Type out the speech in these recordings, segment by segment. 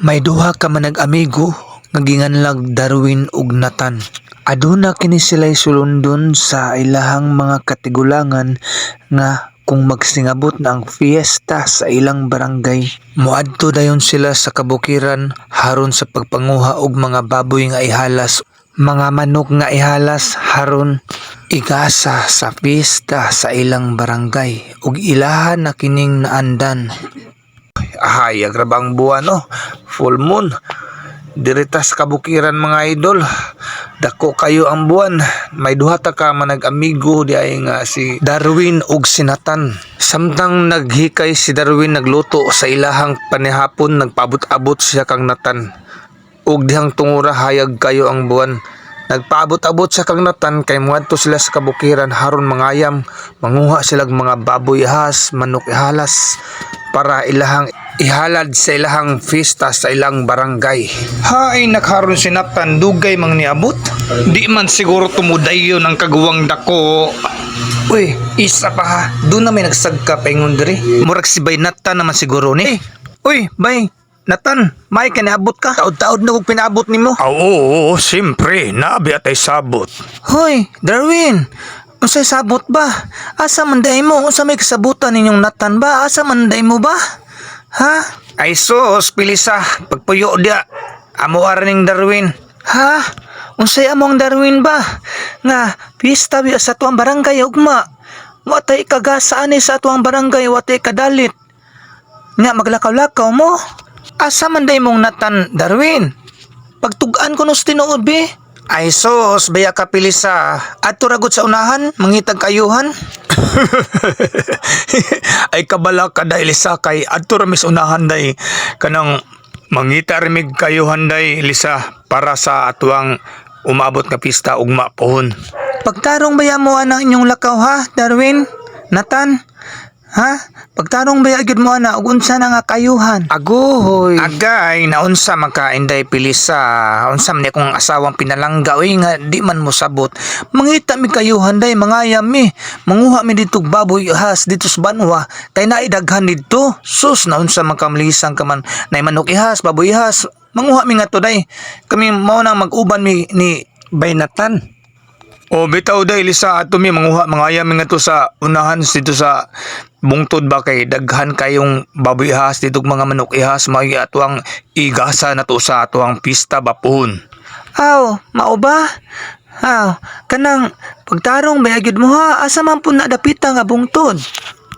May duha ka man nag-amigo nga Darwin ug Nathan. Aduna kini sila'y sulundon sa ilahang mga katigulangan nga kung magsingabot na ang fiesta sa ilang barangay. Muadto dayon sila sa kabukiran haron sa pagpanguha og mga baboy nga ihalas, mga manok nga ihalas haron igasa sa fiesta sa ilang barangay ug ilahan na kining naandan. Ay, agrabang buwan no. Full moon. Diritas kabukiran mga idol. Dako kayo ang buwan. May duha ta ka man nag-amigo di ay nga si Darwin ug si Nathan. Samtang naghikay si Darwin nagluto sa ilahang panihapon nagpabot-abot siya kang Nathan. Ug dihang tungura hayag kayo ang buwan. Nagpaabot-abot sa kang Nathan kay muadto sila sa kabukiran haron mangayam, manguha sila og mga baboy ihas, manok ihalas para ilahang ihalad sa ilahang fiesta sa ilang barangay. Hay nakaron si Nathan dugay mang niabot. Di man siguro tumudayo ng kaguwang dako. Uy, isa pa ha. Doon na may nagsagka paingon diri. Murag si Bay Nathan naman siguro ni. Uy, Bay, Nathan, may kaniabot ka. Taod-taod na kong pinaabot nimo. Ah, Oo, oo, siyempre, naabi at ay sabot. Hoy, Darwin. Unsay sabot ba? Asa man mo? Unsa may kasabutan ninyong natan ba? Asa man mo ba? Ay sus, pilisa. Pagpuyo dia. Amo araning Darwin. Ha? Unsay among Darwin ba? Nga, pista biya sa tuang barangay ugma. Watay kagasaan ni sa tuang barangay, watay kadalit. Nga maglakaw-lakaw mo. Asa man mong natan, Darwin? Pagtugaan ko nos tinuod be. Ay sos, baya ka pilisa. At turagot sa unahan, mangitag kayuhan. ay kabala ka dahil isa kay adto ramis unahan day kanang mangita rimig kayo handay lisa para sa atuang umabot nga pista ugma pohon. Pagtarong baya mo ana inyong lakaw ha, Darwin? Nathan? Ha? Pagtarong baya gyud mo ana ug unsa na nga kayuhan? Agohoy. Agay naunsa man ka inday pilisa. Unsa man kung asawang pinalangga oy nga di man mo sabot. Mangita mi kayuhan day mangayam mi. Manguha mi dito baboy has dito sa banwa. Kay naay daghan dito. Sus naunsa man ka malisang ka man. Nay manok ihas, baboy ihas. Manguha mi nga to day. Kami mao nang mag-uban mi ni Baynatan. O bitaw day lisa ato mi manguha mangayam nga to sa unahan dito sa bungtod ba kay daghan kayong baboy ihas dito mga manok ihas may atuang igasa na to sa atuang pista ba pohon. Aw, mao ba? Aw, kanang pagtarong bayagid mo ha, asa man po nadapita nga bungtod.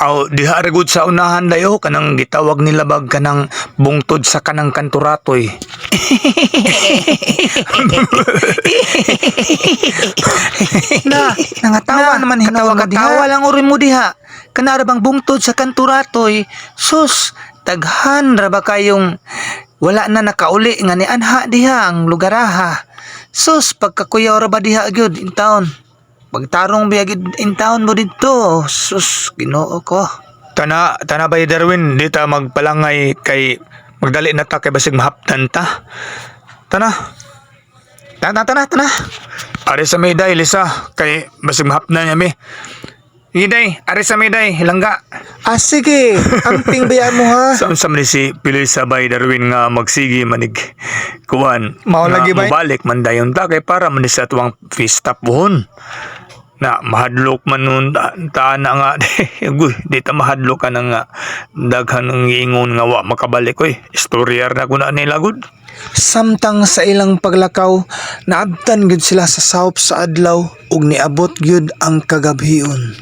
Aw, diha regud sa unahan dayo kanang gitawag nila bag kanang bungtod sa kanang kanturatoy. Na, nangatawa naman hinawa ka. Katawa lang uri mo diha. Kanara bang bungtod sa kanturatoy, sus, taghan ra ba kayong wala na nakauli nga ni anha diha ang lugaraha. Sus, pagkakuyaw ra ba diha gyud in town. Pagtarong biyagid in town mo dito. Sus, ginoo ko. Tana, tana ba Darwin, di ta magpalangay kay magdali na ta kay basig mahaptan ta. Tana, Tana, tana, tana. ari sa may day, Lisa, kay basig mahapnan niya mi. Hiday, ari sa miday, hilangga. Ah, sige. Amping baya mo ha. Saan sa man si Piloy Sabay Darwin nga magsigi manig kuwan. Mao lagi ba? Mubalik man dayon ta kay para man sa tuwang pista pohon. Na mahadlok man nun ta, ta na nga Uy, di ta mahadlok ka na nga daghan ng ingon nga wa makabalik oy. Istoryar na kuna nila gud. Samtang sa ilang paglakaw, naabtan gyud sila sa sawop sa adlaw ug niabot gyud ang kagabhion.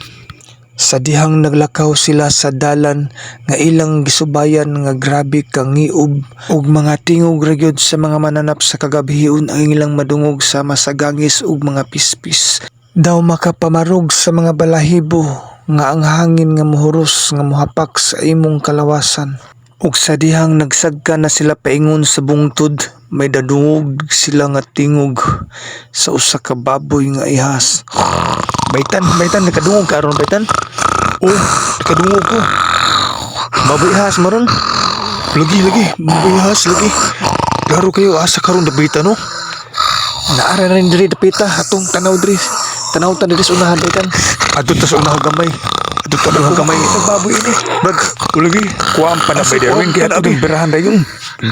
Sa dihang naglakaw sila sa dalan nga ilang gisubayan nga grabe kang ngiob ug mga tingog ra sa mga mananap sa kagabhion ang ilang madungog sa gangis ug mga pispis. Daw makapamarog sa mga balahibo nga ang hangin nga muhuros nga muhapak sa imong kalawasan. Ug sa dihang nagsagka na sila paingon sa bungtod, may dadungog sila nga tingog sa usa ka baboy nga ihas. Baitan, baitan, nakadungog ka aron baitan. Oh, nakadungog ko. Baboy ihas maron. Lagi, lagi, baboy ihas, lagi. Laro kayo, asa karon dapita no? Naara na rin diri dapita, atong tanaw diri. Tanaw ta diri sa unahan baitan. Adto ta sa unahog gamay. Ito talaga kamay. Baboy ini. Brad, ulagi. Kuha ang pana Asa by Darwin. kuha? Kaya natin birahan na yun.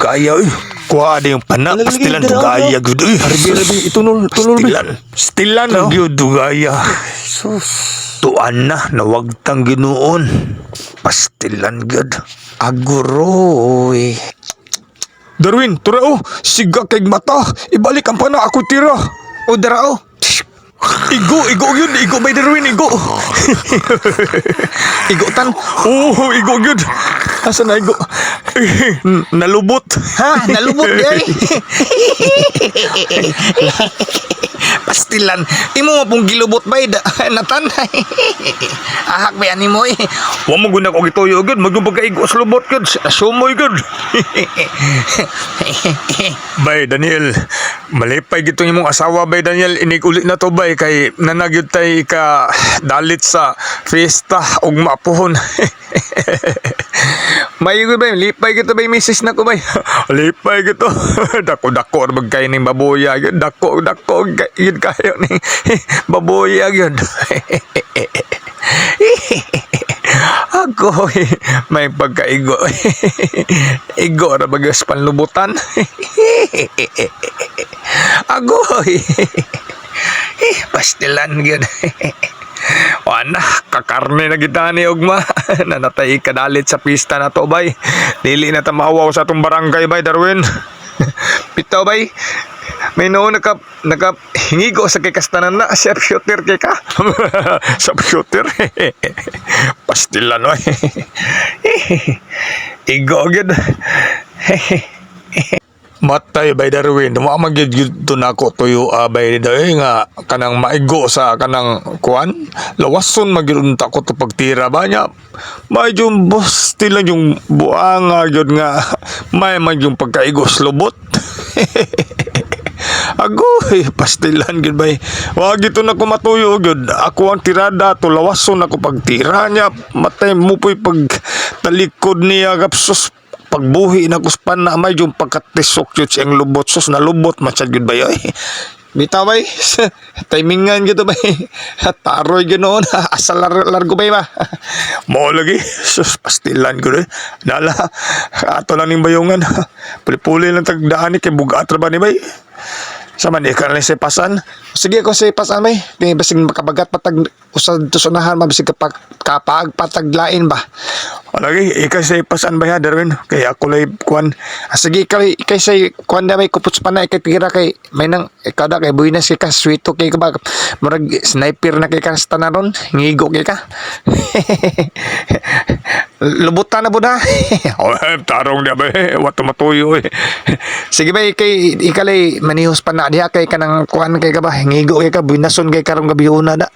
Gaya eh. Kuha na yung pana. Pastilan to gaya. Gud eh. Arbi, arbi, itunol, tunol. be. Stilan. Stilan ang yun to gaya. Sus. Tuan na. Nawagtang ginoon. Pastilan gud. Aguroy. Darwin, tura oh. Siga kay mata. Ibalik ang pana. Ako tira. O dara o. Igo, igo yun. Igo by Darwin. Igo. Igo tan. Oh, igo yun. Asa na igo? Nalubot. Ha, nalubot ay. Pastilan. Imo mo pong gilubot ba da natan. Ahak ba ani mo eh. Wa mo guna ko gituyo gud, magyung pagkaigo sa lubot gud, sumoy gud. bay Daniel, malipay gito imong asawa bay Daniel, inig ulit na to bay kay nanagyud tay ka dalit sa fiesta ug mapuhon. May ko ba lipay kita ba misis na ko ba. lipay gito. dako dako ra magkay ning baboya gyud, dako dako gyud kayo ning baboya gyud. Ako eh, may pagkaigo. Igo ra bagas panlubutan. Ako eh. Pastilan gyud. Wala, kakarne na kita ni Ugma. Nanatay kadalit sa pista na to, bay. Dili na tamawaw sa atong barangay, bay, Darwin. Pitaw, bay. May noon naka, naka hingigo sa kay kastanan na. Chef shooter kay ka. sa shooter. Pastilan, bay. Igo, agad. Matay by Darwin, mo magyud gyud na ako tuyo uh, by Darwin nga kanang maigo sa kanang kuan. Lawason magyud ta ko to pagtira ba. May yung boss lang yung buanga gyud nga may man yung pagkaigo sa lubot. Agoy, pastilan gud bay. Wa gito na ko matuyo gud. Ako ang tirada to lawason ako pagtira niya. Matay mo po'y pag talikod niya gapsos pagbuhi na kuspan na may yung pagkatisok yun siyang lubot sus na lubot masyad yun ba yun Bitaw bay, timingan gitu bay. Taroy ganoon, asal lar largo bay ba. Mo lagi, sus pastilan ko. Nala, ato lang ning bayungan. Puli-puli lang tagdaan ni kay bugat ba ni bay. Sa man ka na sa pasan. Sige ko sa pasan. Di basig makabagat patag usad to sunahan mabisig kapag kapag pataglain ba. Lagi, ikay sa pasan ba ya Darwin? Kay ako lay kuan. Ah, sige kay ikay sa kuan na may kuputs pa na ikay tira kay may nang ikada kay buinas kay ka sweeto kay ka ba. Murag sniper na kay ka sa tanaron. Ngigo kay ka. Lubutan na po na. oh, tarong na ba eh. Wato matuyo eh. Sige ba, kay ikalay manihos pa na diha kay kanang kuan kay ka ba. Ngigo kay ka, binason kay karong gabi una na.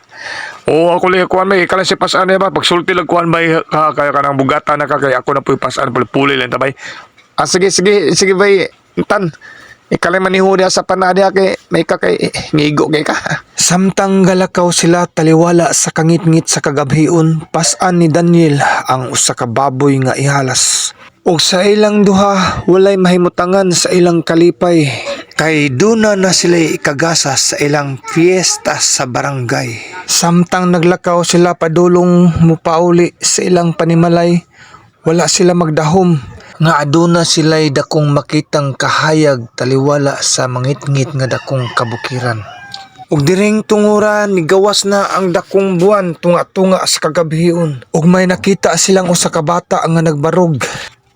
Oo, ako lang kuan may ikalay si pasan ba. Pagsulti lang kuan bay ka kaya kanang bugata na ka kay ako na po pasan puli lang tabay. Ah, sige, sige, sige bay. Tan, ikalay maniho diha sa panadya kay may ka kay ngigo kay ka. Samtang galakaw sila taliwala sa kangit-ngit sa kagabhion, pasan ni Daniel ang usa ka baboy nga ihalas. Og sa ilang duha, walay mahimutangan sa ilang kalipay. Kay duna na sila ikagasa sa ilang fiesta sa barangay. Samtang naglakaw sila padulong mupauli sa ilang panimalay, wala sila magdahom. Nga aduna sila'y dakong makitang kahayag taliwala sa mangit-ngit nga dakong kabukiran. Ug diring tunguran ni gawas na ang dakong buwan tunga-tunga sa kagabhion. Ug may nakita silang usa ka bata nga nagbarog.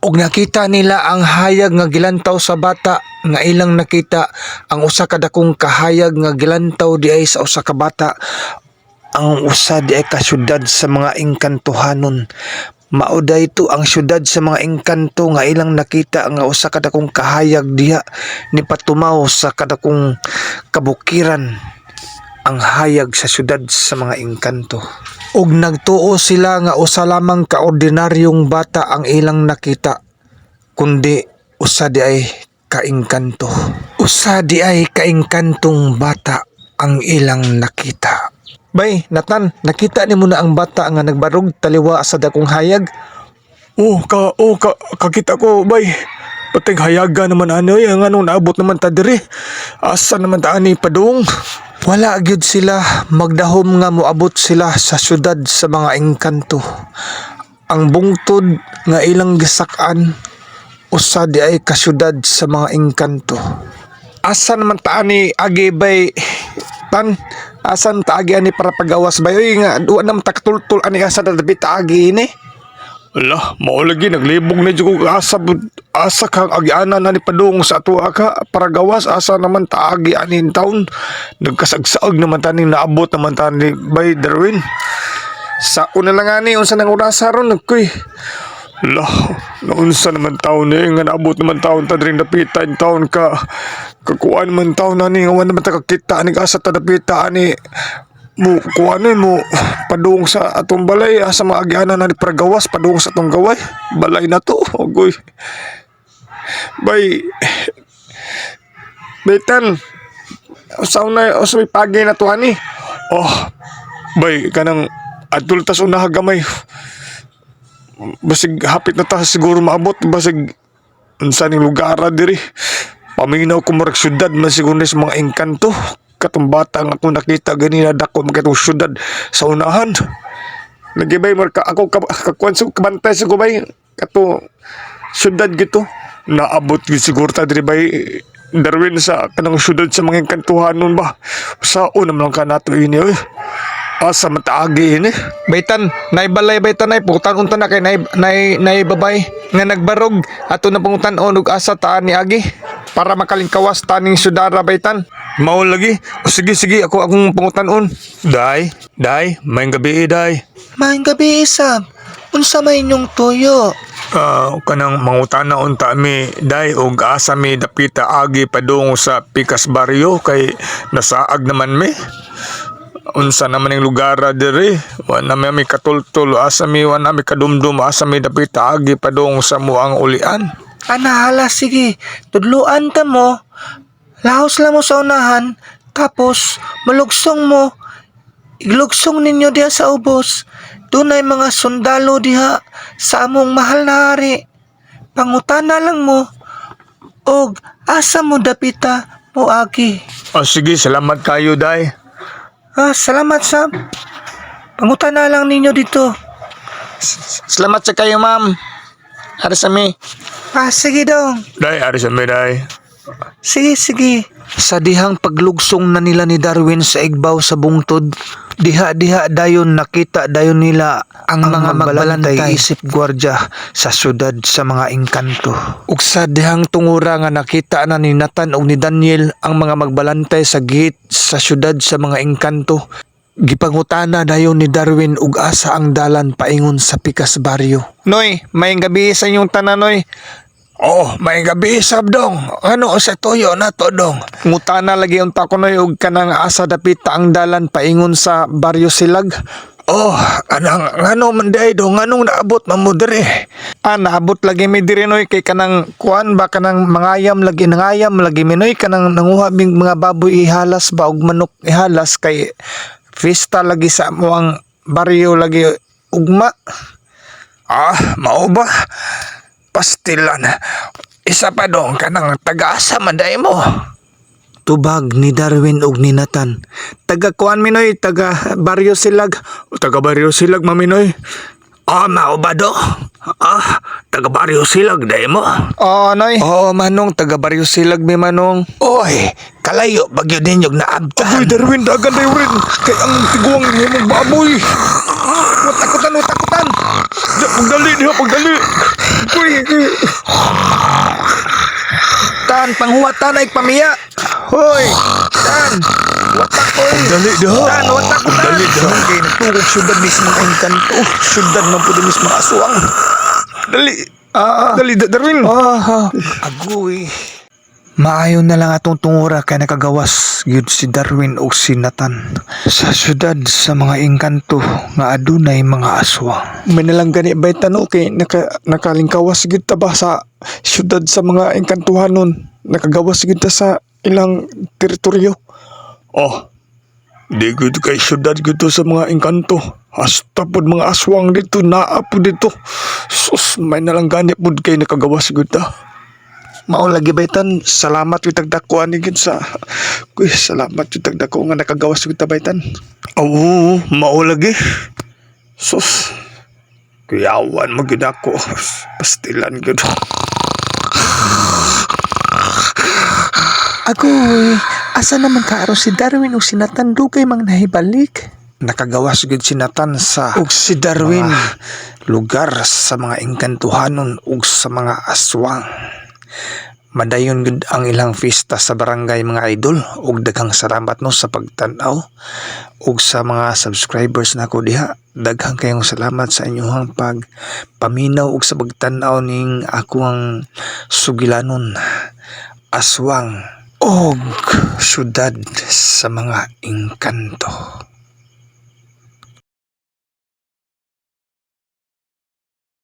Ug nakita nila ang hayag nga gilantaw sa bata nga ilang nakita ang usa ka dakong kahayag nga gilantaw diay sa usa ka bata ang usa di ay kasyudad sa mga engkantuhanon. Mauday ito ang syudad sa mga engkanto nga ilang nakita nga usa ka dakong kahayag diha ni patumaw sa kadakong kabukiran ang hayag sa syudad sa mga engkanto. Ug nagtuo sila nga usa lamang ka ordinaryong bata ang ilang nakita kundi usa di ay kaengkanto. Usa di ay kaengkantong bata ang ilang nakita. Bay, Natan, nakita ni mo na ang bata nga nagbarog taliwa sa dakong hayag? Oh, ka, oh, ka, kakita ko, bay. Patay hayaga naman ano, yung anong naabot naman ta diri. Asa naman ta ani padung? Wala gyud sila magdahom nga moabot sila sa syudad sa mga engkanto. Ang bungtod nga ilang gisak-an usa di ay kasyudad sa mga engkanto. Asa naman ta ni agi bay tan asan ta agi ani para pagawas bay Uy, nga duwa naman ta katultul ani asa ta agi ini. Ala, mao lagi naglibog na ko asa asa kang agianan na ni padung sa atua ka para gawas asa naman taagi anin taon nagkasagsaog naman tani naabot naman tani by Darwin Sa una lang ani unsa nang orasa ron nagkoy. Lah, naunsa naman taon eh, nga naabot naman taon ta rin napitan taon ka. Kakuan man taon na ni, nga naman ta kakita ni asa ta napita ni mo kuan eh, mo padung sa atong balay asa maagianan na ni pragawas padung sa atong gaway. Balay na to ogoy. Bay Betan, usaw na usaw pagi na to ani. Oh, bay kanang adtul tas unaha gamay. Basig hapit na ta siguro maabot basig unsa ning lugar diri. Paminaw ko marag syudad man siguro sa mga engkanto katong bata nga akong nakita ganina dako makitong syudad sa unahan. Nagibay mar ako ka, kakuan sa kabantay sa kubay kato syudad gito. Naabot gid siguro ta diri bay Darwin sa kanang syudad sa mga engkantuhanon ba? Sa una man lang ka nato ini oy. Asa mataagi ini? Baitan, naibalay baitan ay putan unta na kay nay nay naibabay nga nagbarog. Ato na pangutan og asa taan ni agi para makalingkawas taning sudara baitan. Mao lagi. O sige sige ako akong pangutanon. Day, day, may gabi eh, day. Maayong gabi isab. Unsa may inyong tuyo? Ah, kanang mangutana unta mi day og asa mi dapita agi padung sa Pikas Barrio kay nasaag naman mi. Unsa naman ang lugar diri? Wa na mi katultul asa mi wa na mi kadumdum asa mi dapita agi padung sa muang ulian. Anahala sige, tudluan ta mo. Lahos lang mo sa unahan, tapos malugsong mo. Iglugsong ninyo diha sa ubos. Dunay mga sundalo diha sa among mahal na hari. Pangutana lang mo. Og asa mo dapita mo agi. O sige, salamat kayo day. Ah, salamat Sam. Pangutana lang ninyo dito. Salamat sa kayo ma'am. Para sa mi. Ah, sige dong. Day, ari sa day. Sige, sige. Sa dihang paglugsong na nila ni Darwin sa igbaw sa bungtod, diha-diha dayon nakita dayon nila ang, mga magbalantay isip gwardya sa syudad sa mga engkanto. Ug sa dihang tungura nga nakita na ni Nathan ug ni Daniel ang mga magbalantay sa gate sa syudad sa mga engkanto, Gipangutana dayon ni Darwin ug asa ang dalan paingon sa Pikas Barrio. Noy, may gabi sa inyong tanan, Noy. Oh, may gabi sabdong. Ano sa toyo na to dong? Ngutana lagi unta ko noy og kanang asa dapita ang dalan paingon sa Barrio Silag. Oh, anang ngano man day dong nganong naabot man mo dire? Ah, naabot lagi mi dire noy kay kanang kuan ba kanang mangayam lagi nangayam lagi mi noy kanang nanguha bing mga baboy ihalas ba og manok ihalas kay Fiesta lagi sa muang baryo lagi ugma. Ah, mao ba? Pastilan. Isa pa dong kanang taga-asa manday mo. Tubag ni Darwin ug ni Nathan. Taga kuan minoy, taga baryo silag. Taga baryo silag maminoy. Ah, mao ba do? Ah, taga baryo silag day mo. Oo, noy. Oo, manong taga baryo silag mi manong. Oy, kalayo bagyo ninyog naabtan. Uy, Darwin, dagan dayo rin. Kay ang tiguang himong baboy. Watakutan, watakutan. Pagdali niya, pagdali. Tan, panghuwatan ay pamiya. Hoy, Tan, watak ko. Dali diha. Tan, watak ko, Tan. Dali diha. Kay nagtugog syudad mismo ang kanto. Syudad man po din mismo aswang. Dali. Ah, Dali, Da- Darwin. Ah, agoy. Maayo na lang atong tungura kay nakagawas gyud si Darwin ug si Nathan sa syudad sa mga engkanto nga adunay mga aswang. May nalang gani bay tano kay naka, nakalingkawas gyud ta ba sa syudad sa mga engkantuhanon. Nakagawas gyud ta sa ilang teritoryo. Oh, di gud kay syudad gito sa mga engkanto. Hasta pod mga aswang dito, naa po dito. Sus, may nalang gani pod kay nakagawas gud ta. Mao lagi baytan, salamat yung tagdakuan ni sa Kuy, salamat yung tagdako nga nakagawas yung tabaytan. Oo, mao lagi. Sus. Kuyawan mo ako. Pastilan gid. Agoy, asa naman kaaro si Darwin o si Nathan dugay mang nahibalik? Nakagawas gid si Nathan sa ug si Darwin lugar sa mga engkantuhanon ug sa mga aswang. Madayon gud ang ilang fiesta sa barangay mga idol ug daghang salamat no sa pagtan-aw ug sa mga subscribers nako diha daghang kayong salamat sa inyong pag paminaw ug sa pagtan-aw ning ako ang sugilanon aswang og syudad sa mga engkanto.